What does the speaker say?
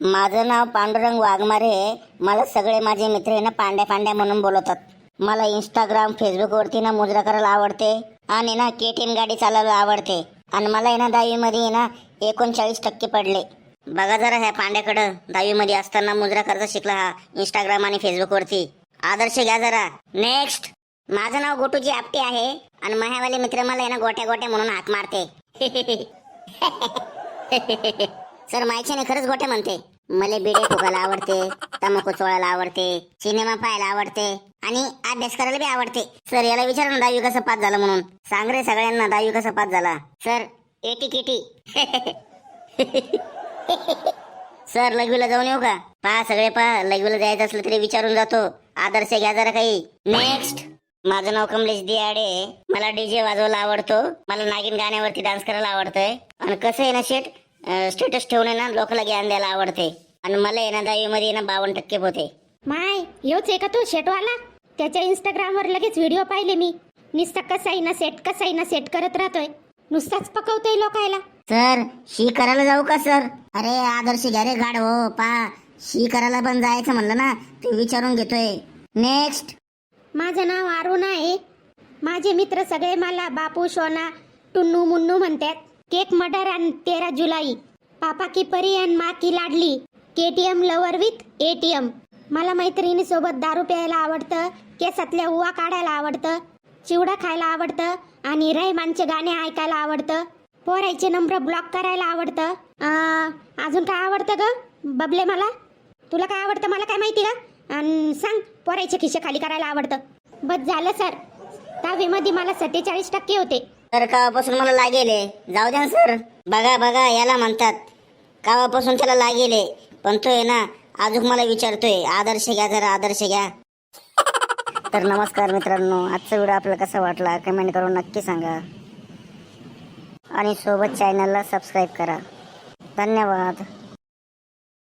माझं नाव पांडुरंग वाघमारे आहे. मला सगळे माझे मित्र आहे ना पांड्या पांड्या म्हणून बोलवतात. मला इंस्टाग्राम फेसबुकवरती ना मुजरा करायला आवडते. आणि ना के टी एम गाडी चालवायला आवडते. आणि मला आहे ना दहावीमध्ये आहे ना एकोणचाळीस टक्के पडले. बघा जरा ह्या पांड्याकडं दहावीमध्ये असताना मुजरा करायचा शिकला हा इंस्टाग्राम आणि फेसबुकवरती आदर्श घ्या जरा. नेक्स्ट माझं नाव गोटूजी आपटे आहे. आणि माह्यावाले मित्र मला आहे ना गोट्या गोट्या म्हणून हाक मारते. सर माहिती खरंच गोटे म्हणते. मला बिडे फुकायला आवडते तंबाखू चोळायला आवडते सिनेमा पाहायला आवडते आणि अभ्यास करायला बी आवडते. सर याला विचारा ना दहावी कसं पास झालं म्हणून. सांग रे सगळ्यांना दहावी कसं पास झाला. Sir ATKT. सर लघवीला जाऊन येऊ का? पहा सगळे पहा लघवीला जायचं असलं तरी विचारून जातो. आदर्श घ्या जरा काही. नेक्स्ट माझं नाव कमलेश दियाडे मला डीजे वाजवायला आवडतो. मला नागिन गाण्यावरती डान्स करायला आवडतंय. आणि कसं आहे ना शेट स्टेटस आहे ना लोकांना ज्ञान द्यायला आवडते. आणि मला ना दहावीमध्ये ना बावन्न टक्के होते माय योच आहे का तू शेटवाला? त्याच्या इंस्टाग्रामवर लगेच व्हिडिओ पाहिले मी. नुसता कसाही ना सेट कसाही ना सेट करत राहतोय. नुसताच पकवतोय लोकायला. सर शी करायला जाऊ का सर? अरे आदर्श घ्या रे गाड हो पा. शी करायला पण जायचं म्हणलं ना ते विचारून घेतोय. नेक्स्ट माझं नाव अरुणा आहे. माझे मित्र सगळे मला बापू शोना टुन्नू मुन्नू म्हणतात. केक मर्डर आणि तेरा जुलाई पापा की परी आणि मा की लाडली. केटीएम लवर विथ एटीएम मला मैत्रिणीसोबत दारू प्यायला आवडतं केसातल्या उवा काढायला आवडतं चिवडा खायला आवडतं आणि रहमानचे गाणे ऐकायला आवडतं पोरायचे नंबर ब्लॉक करायला आवडतं. अजून काय आवडतं ग? बबले मला? तुला काय आवडतं? मला काय माहिती का आणि सांग पोरायचे खिशे खाली करायला आवडतं. बस झालं सर. दहावीमध्ये मला सत्तेचाळीस टक्के होते. तर कावापासून मला लागेल? जाऊ द्या ना सर. बघा बघा याला म्हणतात. कावापासून त्याला लागेल? पण तो आहे ना अजून मला विचारतोय. आदर्श घ्या जरा आदर्श घ्या. तर नमस्कार मित्रांनो आजचा व्हिडिओ आपल्याला कसा वाटला? कमेंट करून नक्की सांगा. आणि सोबत चॅनलला सबस्क्राईब करा. धन्यवाद.